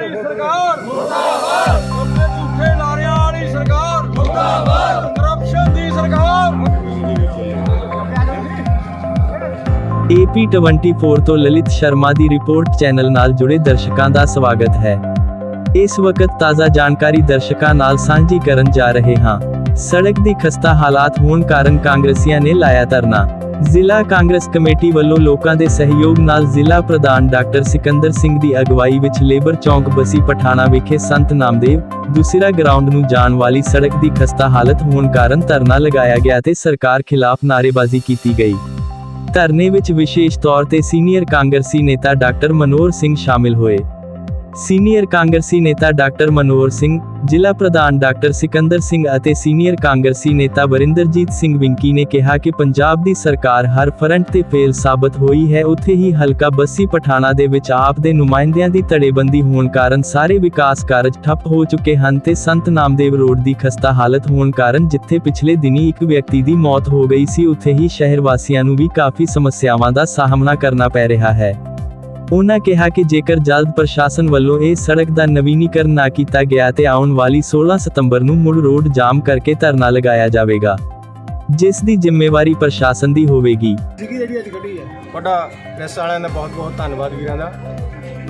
ਵਾਲੀ ਸਰਕਾਰ। ਮੁਰਦਾਬਾਦ। ਝੂਠੇ ਝੂਠੇ ਨਾਰਿਆਂ ਵਾਲੀ ਸਰਕਾਰ। ਮੁਰਦਾਬਾਦ। ਕਰਪਸ਼ਨ ਦੀ ਸਰਕਾਰ। AP24 ਤੋਂ ਲਲਿਤ ਸ਼ਰਮਾ ਦੀ ਰਿਪੋਰਟ ਚੈਨਲ ਨਾਲ ਜੁੜੇ ਦਰਸ਼ਕਾਂ ਦਾ ਸਵਾਗਤ ਹੈ। ਇਸ ਵਕਤ ਤਾਜ਼ਾ ਜਾਣਕਾਰੀ ਦਰਸ਼ਕਾਂ ਨਾਲ ਸਾਂਝੀ ਕਰਨ ਜਾ ਰਹੇ ਹਾਂ। ਸੜਕ ਦੀ ਖਸਤਾ ਹਾਲਾਤ ਹੋਣ ਕਾਰਨ ਕਾਂਗਰਸੀਆਂ ਨੇ ਲਾਇਆ ਧਰਨਾ। ਜ਼ਿਲ੍ਹਾ ਕਾਂਗਰਸ ਕਮੇਟੀ ਵੱਲੋਂ ਲੋਕਾਂ ਦੇ ਸਹਿਯੋਗ ਨਾਲ ਜ਼ਿਲ੍ਹਾ ਪ੍ਰਧਾਨ ਡਾਕਟਰ ਸਿਕੰਦਰ ਸਿੰਘ ਦੀ ਅਗਵਾਈ ਵਿੱਚ ਲੇਬਰ ਚੌਂਕ ਬਸੀ ਪਠਾਣਾ ਵਿਖੇ ਸੰਤ ਨਾਮਦੇਵ ਦੂਸਰਾ ਗਰਾਊਂਡ ਨੂੰ ਜਾਣ ਵਾਲੀ ਸੜਕ ਦੀ ਖਸਤਾ ਹਾਲਤ ਹੋਣ ਕਾਰਨ ਧਰਨਾ ਲਗਾਇਆ ਗਿਆ ਤੇ ਸਰਕਾਰ ਖਿਲਾਫ ਨਾਅਰੇਬਾਜ਼ੀ ਕੀਤੀ ਗਈ। ਧਰਨੇ ਵਿੱਚ ਵਿਸ਼ੇਸ਼ ਤੌਰ ਤੇ ਸੀਨੀਅਰ ਕਾਂਗਰਸੀ ਨੇਤਾ ਡਾਕਟਰ ਮਨੋਹਰ ਸਿੰਘ ਸ਼ਾਮਿਲ ਹੋਏ। ਸੀਨੀਅਰ ਕਾਂਗਰਸੀ ਨੇਤਾ ਡਾਕਟਰ ਮਨੋਹਰ ਸਿੰਘ, ਜ਼ਿਲ੍ਹਾ ਪ੍ਰਧਾਨ ਡਾਕਟਰ ਸਿਕੰਦਰ ਸਿੰਘ ਅਤੇ ਸੀਨੀਅਰ ਕਾਂਗਰਸੀ ਨੇਤਾ ਵਰਿੰਦਰਜੀਤ ਸਿੰਘ ਵਿੰਕੀ ਨੇ ਕਿਹਾ ਕਿ ਪੰਜਾਬ ਦੀ ਸਰਕਾਰ ਹਰ ਫਰੰਟ ਤੇ ਫੇਲ ਸਾਬਤ ਹੋਈ ਹੈ। ਉੱਥੇ ਹੀ ਹਲਕਾ ਬੱਸੀ ਪਠਾਣਾ ਦੇ ਵਿੱਚ ਆਪ ਦੇ ਨੁਮਾਇੰਦਿਆਂ ਦੀ ਧੜੇਬੰਦੀ ਹੋਣ ਕਾਰਨ ਸਾਰੇ ਵਿਕਾਸ ਕਾਰਜ ਠੱਪ ਹੋ ਚੁੱਕੇ ਹਨ ਤੇ ਸੰਤ ਨਾਮਦੇਵ ਰੋਡ ਦੀ ਖਸਤਾ ਹਾਲਤ ਹੋਣ ਕਾਰਨ ਜਿੱਥੇ ਪਿਛਲੇ ਦਿਨੀ ਇੱਕ ਵਿਅਕਤੀ ਦੀ ਮੌਤ ਹੋ ਗਈ ਸੀ, ਉੱਥੇ ਹੀ ਸ਼ਹਿਰ ਵਾਸੀਆਂ ਨੂੰ ਵੀ ਕਾਫੀ ਸਮੱਸਿਆਵਾਂ ਦਾ ਸਾਹਮਣਾ ਕਰਨਾ ਪੈ ਰਿਹਾ ਹੈ। ਉਹਨਾਂ ਕਿਹਾ ਕਿ ਜੇਕਰ ਜਲਦ ਪ੍ਰਸ਼ਾਸਨ ਵੱਲੋਂ ਇਹ ਸੜਕ ਦਾ ਨਵੀਨੀਕਰਨ ਨਾ ਕੀਤਾ ਗਿਆ ਤੇ ਆਉਣ ਵਾਲੀ 16 ਸਤੰਬਰ ਨੂੰ ਮੁੜ ਰੋਡ ਜਾਮ ਕਰਕੇ ਧਰਨਾ ਲਗਾਇਆ ਜਾਵੇਗਾ, ਜਿਸ ਦੀ ਜ਼ਿੰਮੇਵਾਰੀ ਪ੍ਰਸ਼ਾਸਨ ਦੀ ਹੋਵੇਗੀ। ਜਿਹੜੀ ਅੱਜ ਕੱਢੀ ਹੈ, ਤੁਹਾਡਾ ਪ੍ਰੈਸ ਵਾਲਿਆਂ ਦਾ ਬਹੁਤ ਬਹੁਤ ਧੰਨਵਾਦ ਵੀਰਾਂ ਦਾ।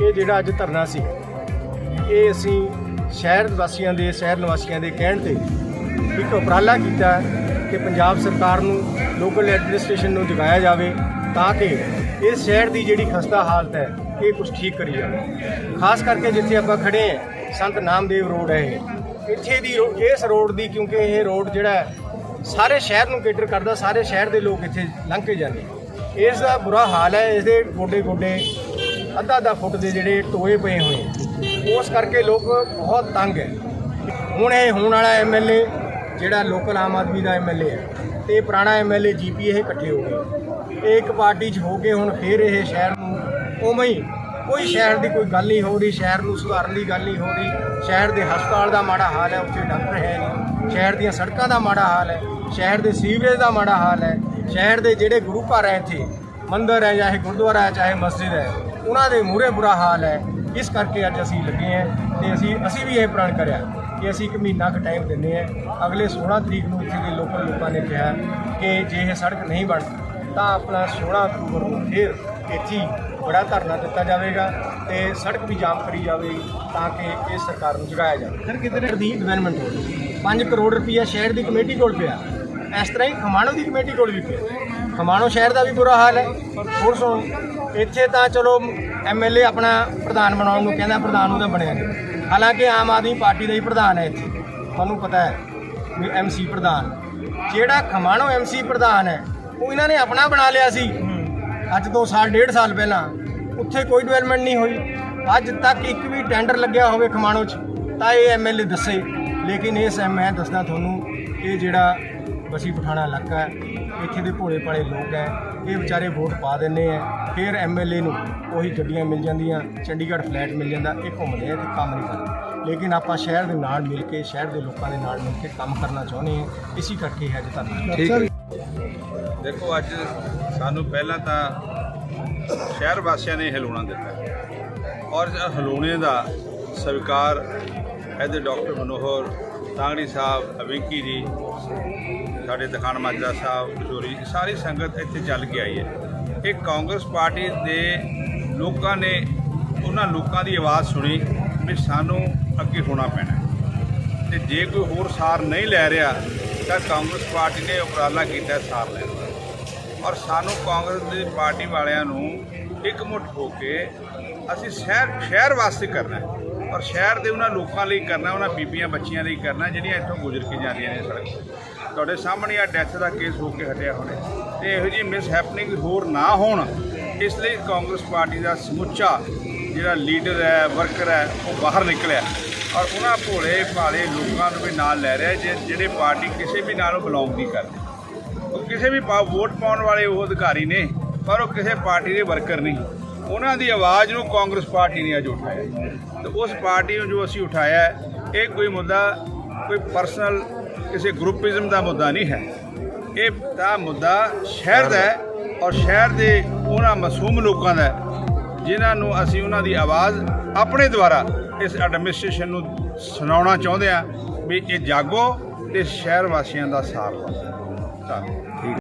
ਇਹ ਜਿਹੜਾ ਅੱਜ ਧਰਨਾ ਸੀ, ਇਹ ਅਸੀਂ ਸ਼ਹਿਰ ਵਾਸੀਆਂ ਦੇ, ਸ਼ਹਿਰ ਨਿਵਾਸੀਆਂ ਦੇ ਕਹਿਣ ਤੇ ਇੱਕ ਉਪਰਾਲਾ ਕੀਤਾ ਕਿ ਪੰਜਾਬ ਸਰਕਾਰ ਨੂੰ ਲੋਕਲ ਐਡਮਿਨਿਸਟ੍ਰੇਸ਼ਨ ਨੂੰ ਜਗਾਇਆ ਜਾਵੇ, ਤਾਂ ਕਿ ਇਸ ਸ਼ਹਿਰ ਦੀ ਜਿਹੜੀ ਖਸਤਾ ਹਾਲਤ ਹੈ, ਇਹ ਕੁਝ ਠੀਕ ਕਰੀ ਜਾਵੇ। ਖਾਸ ਕਰਕੇ ਜਿੱਥੇ ਆਪਾਂ ਖੜੇ ਹਾਂ, ਸੰਤ ਨਾਮਦੇਵ ਰੋਡ ਹੈ ਇਹ। ਇੱਥੇ ਦੀ ਰੋ- ਇਸ ਰੋਡ ਦੀ ਕਿਉਂਕਿ ਇਹ ਰੋਡ ਜਿਹੜਾ ਸਾਰੇ ਸ਼ਹਿਰ ਨੂੰ ਕੇਟਰ ਕਰਦਾ, ਸਾਰੇ ਸ਼ਹਿਰ ਦੇ ਲੋਕ ਇੱਥੇ ਲੰਘ ਕੇ ਜਾਂਦੇ ਇਸ ਦਾ ਬੁਰਾ ਹਾਲ ਹੈ, ਇਸ ਦੇ ਗੋਡੇ ਗੋਡੇ ਅੱਧਾ ਅੱਧਾ ਫੁੱਟ ਦੇ ਜਿਹੜੇ ਟੋਏ ਪਏ ਹੋਏ ਉਸ ਕਰਕੇ ਲੋਕ ਬਹੁਤ ਤੰਗ ਹੈ। ਹੁਣ ਇਹ ਹੋਣ ਵਾਲਾ ਐਮਐਲਏ ਜਿਹੜਾ ਲੋਕਲ ਆਮ ਆਦਮੀ ਦਾ ਐਮਐਲਏ ਹੈ। ਤੇ ਪੁਰਾਣਾ ਐਮਐਲਏ ਜੀਪੀ ਇਹ ਇਕੱਠੇ ਹੋ ਗਏ। ਇਹ ਇੱਕ ਪਾਰਟੀ 'ਚ ਹੋ ਕੇ ਹੁਣ ਫੇਰ ਇਹ ਸ਼ਹਿਰ ਨੂੰ ਉਵੇਂ ਹੀ ਕੋਈ ਸ਼ਹਿਰ ਦੀ ਕੋਈ ਗੱਲ ਨਹੀਂ ਹੋ ਰਹੀ, ਸ਼ਹਿਰ ਨੂੰ ਸੁਧਾਰਨ ਦੀ ਗੱਲ ਨਹੀਂ ਹੋ ਰਹੀ। ਸ਼ਹਿਰ ਦੇ ਹਸਪਤਾਲ ਦਾ ਮਾੜਾ ਹਾਲ ਹੈ, ਉੱਥੇ ਡਾਕਟਰ ਹੈ ਨਹੀਂ। ਸ਼ਹਿਰ ਦੀਆਂ ਸੜਕਾਂ ਦਾ ਮਾੜਾ ਹਾਲ ਹੈ, ਸ਼ਹਿਰ ਦੇ ਸੀਵਰੇਜ ਦਾ ਮਾੜਾ ਹਾਲ ਹੈ। ਸ਼ਹਿਰ ਦੇ ਜਿਹੜੇ ਗੁਰੂ ਘਰ ਹੈ ਇੱਥੇ, ਮੰਦਰ ਹੈ ਚਾਹੇ ਗੁਰਦੁਆਰਾ ਹੈ, ਚਾਹੇ ਮਸਜਿਦ ਹੈ, ਉਹਨਾਂ ਦੇ ਮੂਹਰੇ ਬੁਰਾ ਹਾਲ ਹੈ। ਇਸ ਕਰਕੇ ਅੱਜ ਅਸੀਂ ਲੱਗੇ ਹਾਂ ਤੇ ਅਸੀਂ ਅਸੀਂ ਵੀ ਇਹ ਪ੍ਰਣ ਕਰਿਆ। ਕਿ ਅਸੀਂ ਇੱਕ ਮਹੀਨਾ ਕੁ ਟਾਈਮ ਦਿੰਦੇ ਹਾਂ। ਅਗਲੇ 16 ਤਰੀਕ ਨੂੰ ਇੱਥੇ ਦੇ ਲੋਕਲ ਲੋਕਾਂ ਨੇ ਕਿਹਾ ਕਿ ਜੇ ਇਹ ਸੜਕ ਨਹੀਂ ਬਣਦੀ ਤਾਂ ਆਪਣਾ 16 ਅਕਤੂਬਰ ਨੂੰ ਫਿਰ ਇੱਥੇ ਹੀ ਬੜਾ ਧਰਨਾ ਦਿੱਤਾ ਜਾਵੇਗਾ ਤੇ ਸੜਕ ਵੀ ਜਾਮ ਕਰੀ ਜਾਵੇਗੀ ਤਾਂ ਕਿ ਇਹ ਸਰਕਾਰ ਨੂੰ ਜਗਾਇਆ ਜਾਵੇ। ਫਿਰ ਕਿਤੇ ਦੀ ਡਿਵੈਲਪਮੈਂਟ ਹੋਵੇ 5 ਕਰੋੜ ਰੁਪਈਆ ਸ਼ਹਿਰ ਦੀ ਕਮੇਟੀ ਕੋਲ ਪਿਆ। ਇਸ ਤਰ੍ਹਾਂ ਹੀ ਖਮਾਣੋ ਦੀ ਕਮੇਟੀ ਕੋਲ ਵੀ ਪਿਆ। ਖਮਾਣੋ ਸ਼ਹਿਰ ਦਾ ਵੀ ਬੁਰਾ ਹਾਲ ਹੈ। ਹੋਰ ਸੁਣੋ ਇੱਥੇ ਤਾਂ ਚਲੋ ਐਮਐਲਏ ਆਪਣਾ ਪ੍ਰਧਾਨ ਬਣਾਉਣ ਨੂੰ ਕਹਿੰਦਾ ਪ੍ਰਧਾਨ ਉਹਦਾ ਬਣਿਆ ਨਹੀਂ। ਹਾਲਾਂਕਿ ਆਮ ਆਦਮੀ ਪਾਰਟੀ ਦਾ ਹੀ ਪ੍ਰਧਾਨ ਹੈ ਇੱਥੇ। ਤੁਹਾਨੂੰ ਪਤਾ ਹੈ ਵੀ ਐਮਸੀ ਪ੍ਰਧਾਨ। ਜਿਹੜਾ ਖਮਾਣੋ ਐਮਸੀ ਪ੍ਰਧਾਨ ਹੈ, ਉਹ ਇਹਨਾਂ ਨੇ ਆਪਣਾ ਬਣਾ ਲਿਆ ਸੀ। ਅੱਜ ਤੋਂ ਸਾਲ, ਡੇਢ ਸਾਲ ਪਹਿਲਾਂ। ਉੱਥੇ ਕੋਈ ਡਿਵੈਲਪਮੈਂਟ ਨਹੀਂ ਹੋਈ। ਅੱਜ ਤੱਕ ਇੱਕ ਵੀ ਟੈਂਡਰ ਲੱਗਿਆ ਹੋਵੇ ਖਮਾਣੋ 'ਚ, ਤਾਂ ਇਹ ਐਮਐਲਏ ਦੱਸੇ। ਲੇਕਿਨ ਇਸ, ਮੈਂ ਦੱਸਦਾ ਤੁਹਾਨੂੰ ਕਿ ਜਿਹੜਾ ਬਸੀ ਪਠਾਣਾ ਇਲਾਕਾ ਹੈ ਇੱਥੇ ਦੇ ਭੋਲੇ ਭਾਲੇ ਲੋਕ ਹੈ ਇਹ ਵਿਚਾਰੇ ਵੋਟ ਪਾ ਦਿੰਦੇ ਆ ਫਿਰ ਐਮਐਲਏ ਨੂੰ ਉਹੀ ਗੱਡੀਆਂ ਮਿਲ ਜਾਂਦੀਆਂ ਚੰਡੀਗੜ੍ਹ ਫਲੈਟ ਮਿਲ ਜਾਂਦਾ ਇਹ ਘੁੰਮਦੇ ਆ ਤੇ ਕੰਮ ਨਹੀਂ ਕਰਦੇ। ਲੇਕਿਨ ਆਪਾਂ ਸ਼ਹਿਰ ਦੇ ਨਾਲ ਮਿਲ ਕੇ ਸ਼ਹਿਰ ਦੇ ਲੋਕਾਂ ਦੇ ਨਾਲ ਮਿਲ ਕੇ ਕੰਮ ਕਰਨਾ ਚਾਹੁੰਦੇ ਹਾਂ ਇਸੇ ਕਰਕੇ ਹੈ ਅੱਜ ਧੰਨਵਾਦ। ਦੇਖੋ ਅੱਜ ਸਾਨੂੰ ਪਹਿਲਾਂ ਤਾਂ ਸ਼ਹਿਰ ਵਾਸੀਆਂ ਨੇ ਹਿਲਾਉਣਾ ਦਿੱਤਾ। ਔਰ ਹਿਲਾਉਣੇ ਦਾ ਸਵੀਕਾਰ ਇਹਦੇ ਡਾਕਟਰ ਮਨੋਹਰ ਤਾਂਗੜੀ ਸਾਹਿਬ, ਅਵਿੰਕੀ ਜੀ, ਸਾਡੇ ਦਖਾਨ ਮਾਜਰਾ ਸਾਹਿਬ, ਕਿਸ਼ੋਰੀ ਸਾਰੀ ਸੰਗਤ ਇੱਥੇ ਚੱਲ ਕੇ ਆਈ ਹੈ। ਇਹ ਕਾਂਗਰਸ ਪਾਰਟੀ ਦੇ ਲੋਕਾਂ ਨੇ, ਉਹਨਾਂ ਲੋਕਾਂ ਦੀ ਆਵਾਜ਼ ਸੁਣੀ ਵੀ ਸਾਨੂੰ ਅੱਗੇ ਹੋਣਾ ਪੈਣਾ ਹੈ। ਤੇ ਜੇ ਕੋਈ ਹੋਰ ਸਾਰ ਨਹੀਂ ਲੈ ਰਿਹਾ, ਤਾਂ ਕਾਂਗਰਸ ਪਾਰਟੀ ਨੇ ਉਪਰਾਲਾ ਕੀਤਾ ਸਾਰ ਲੈਣ ਦਾ। ਔਰ ਸਾਨੂੰ ਕਾਂਗਰਸ ਦੀ ਪਾਰਟੀ ਵਾਲਿਆਂ ਨੂੰ ਇੱਕ ਮੁੱਠ ਹੋ ਕੇ ਅਸੀਂ ਸ਼ਹਿਰ ਸ਼ਹਿਰ ਵਾਸਤੇ ਕਰਨਾ ਹੈ। ਪਰ ਸ਼ਹਿਰ ਦੇ ਉਹਨਾਂ ਲੋਕਾਂ ਲਈ ਕਰਨਾ, ਉਹਨਾਂ ਬੀਬੀਆਂ ਬੱਚੀਆਂ ਲਈ ਕਰਨਾ, ਜਿਹੜੀਆਂ ਇੱਥੋਂ ਗੁਜ਼ਰ ਕੇ ਜਾਂਦੀਆਂ ਨੇ ਸੜਕ ਤੁਹਾਡੇ ਸਾਹਮਣੇ ਆ ਡੈਥ ਦਾ ਕੇਸ ਹੋ ਕੇ ਹਟਿਆ ਹੁਣੇ ਤੇ ਇਹੋ ਜਿਹੀ ਮਿਸ ਹੈਪਨਿੰਗ ਹੋਰ ਨਾ ਹੋਣ, ਇਸ ਲਈ ਕਾਂਗਰਸ ਪਾਰਟੀ ਦਾ ਸਮੁੱਚਾ ਜਿਹੜਾ ਲੀਡਰ ਹੈ ਵਰਕਰ ਹੈ, ਉਹ ਬਾਹਰ ਨਿਕਲਿਆ। ਔਰ ਉਹਨਾਂ ਭੋਲੇ ਭਾਲੇ ਲੋਕਾਂ ਨੂੰ ਵੀ ਨਾਲ ਲੈ ਰਿਹਾ ਜੇ- ਜਿਹੜੇ ਪਾਰਟੀ ਕਿਸੇ ਵੀ ਨਾਲੋਂ ਬਿਲੋਂਗ ਨਹੀਂ ਕਰਦੇ। ਉਹ ਕਿਸੇ ਵੀ ਪਾ ਵੋਟ ਪਾਉਣ ਵਾਲੇ ਉਹ ਅਧਿਕਾਰੀ ਨੇ, ਪਰ ਉਹ ਕਿਸੇ ਪਾਰਟੀ ਦੇ ਵਰਕਰ ਨਹੀਂ। ਉਹਨਾਂ ਦੀ ਆਵਾਜ਼ ਨੂੰ ਕਾਂਗਰਸ ਪਾਰਟੀ ਨੇ ਅੱਜ ਉਠਾਇਆ ਤੇ ਉਸ ਪਾਰਟੀ ਨੂੰ ਜੋ ਅਸੀਂ ਉਠਾਇਆ, ਇਹ ਕੋਈ ਮੁੱਦਾ, ਕੋਈ ਪਰਸਨਲ ਕਿਸੇ ਗਰੁੱਪਿਜ਼ਮ ਦਾ ਮੁੱਦਾ ਨਹੀਂ ਹੈ। ਇਹ ਤਾਂ ਮੁੱਦਾ ਸ਼ਹਿਰ ਦਾ ਹੈ ਔਰ ਸ਼ਹਿਰ ਦੇ ਉਹਨਾਂ ਮਾਸੂਮ ਲੋਕਾਂ ਦਾ ਜਿਨ੍ਹਾਂ ਨੂੰ ਅਸੀਂ ਉਹਨਾਂ ਦੀ ਆਵਾਜ਼ ਆਪਣੇ ਦੁਆਰਾ ਇਸ ਐਡਮਿਨਿਸਟ੍ਰੇਸ਼ਨ ਨੂੰ ਸੁਣਾਉਣਾ ਚਾਹੁੰਦੇ ਆ ਵੀ ਇਹ ਜਾਗੋ ਤੇ ਸ਼ਹਿਰ ਵਾਸੀਆਂ ਦਾ ਸਾਥ ਪਾਓ ਧੰਨਵਾਦ